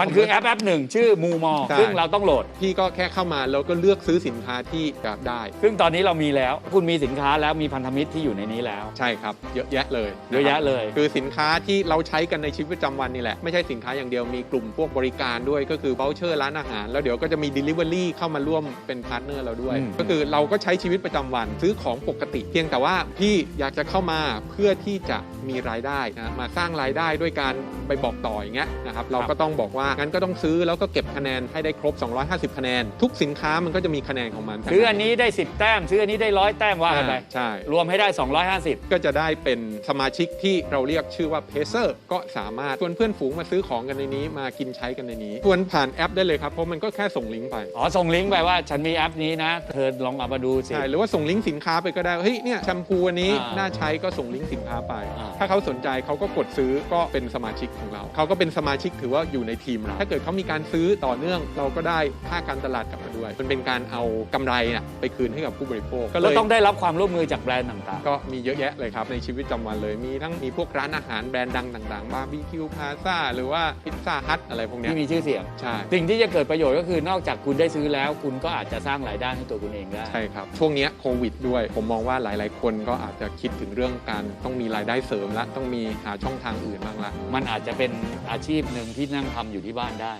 มันคือแอปแอปหนึ่งชื่อมูมอใช่ ซึ่งเราต้องโหลด พี่ก็แค่เข้ามาแล้วก็เลือกซื้อสินค้าที่อยากได้ ซึ่งตอนนี้เรามีแล้ว คุณมีสินค้าแล้วมีพันธมิตรที่อยู่ในนี้แล้ว ใช่ครับ เยอะแยะเลยเยอะแยะเลย คือสินค้าที่เราใช้กันในชีวิตประจำวันนี่แหละ ไม่ใช่สินค้าอย่างเดียวมีกลุ่มพวกบริการด้วยก็คือ v o u c h e r ร้านอาหาร แล้วเดี๋ยวก็จะมี Delivery เข้ามาร่วมเป็นพาร์ทเนอร์เราด้วย อืม ก็คือเราก็ใช้ชีวิตประจำวันซื้อของปกติ เพียงแต่ว่าพี่อยากจะเข้ามาเพื่อที่จะมีรายได้นะมาสร้างรายได้ด้วยการไปบอกต่ออย่างเงี้ยนะครับเราก็ต้องบอกว่างั้นก็ต้องซื้อแล้วก็เก็บคะแนนให้ได้ครบ 250 คะแนน ทุกสินค้ามันก็จะมีคะแนนของมันซื้ออันนี้ได้ 10 แต้ม ซื้ออันนี้ได้ร้อยแต้มว่ากันไปใช่รวมให้ได้ 250 ก็จะได้เป็นสมาชิกที่เราเรียกชื่อว่าเพเซอร์ก็สามารถชวนเพื่อนฝูงมาซื้อของกันในนี้มากินใช้กันในนี้ชวนผ่านแอปได้เลยครับเพราะมันก็แค่ส่งลิงก์ไปอ๋อส่งลิงก์ไปว่าฉันมีแอปนี้นะเธอลองเอามาดูสิใช่หรือว่าส่งลิงก์สินค้าไปก็ได้เฮ้ยเนี่ยแชมพูอันนี้อ่าน่าใช้ก็ส่งลิงก์สินค้าไปอ่าถ้าเขาสนใจเขาก็กดซื้อก็เป็นสมาชิกของเราเขาก็เป็นสมาชิกถือว่าอยู่ในทีมเราถ้าเกิดเขามีการซื้อต่อเนื่อง เราก็ได้ค่าการตลาดกลับมา ด้วย มันเป็นการเอากำไรน่ะไปคืนให้กับผู้บริโภค ก็เลก็ยต้องได้รับความร่วมมือจากแบรนด์ต่างก็มีเยอะแยะเลยครับ ในชีวิตประจำวันเลย มีทั้งมีพวกร้านอาหารแบรนด์ดังต่างๆบาร์บีคิวพาซ่าหรือว่าพิซซ่าฮัทอะไรพวกๆเนี้ยที่มีชื่อเสียง ใช่ สิ่งที่จะเกิดประโยชน์ก็คือนอกจากคุณได้ซื้อแล้ว คุณก็อาจจะสร้างรายได้ให้ตัวคุณเองได้ ใช่ครับ ช่วงเนี้ยโควิดด้วย ผมมองว่าหลายๆ คนก็อาจจะคิดถึงเรื่องการต้องมีรายได้เสริมละ ต้องมีหาช่องทางอื่นบ้างละ มันอาจจะเป็นอาชีพหนึ่งที่นั่งทำอยู่ที่บ้านได้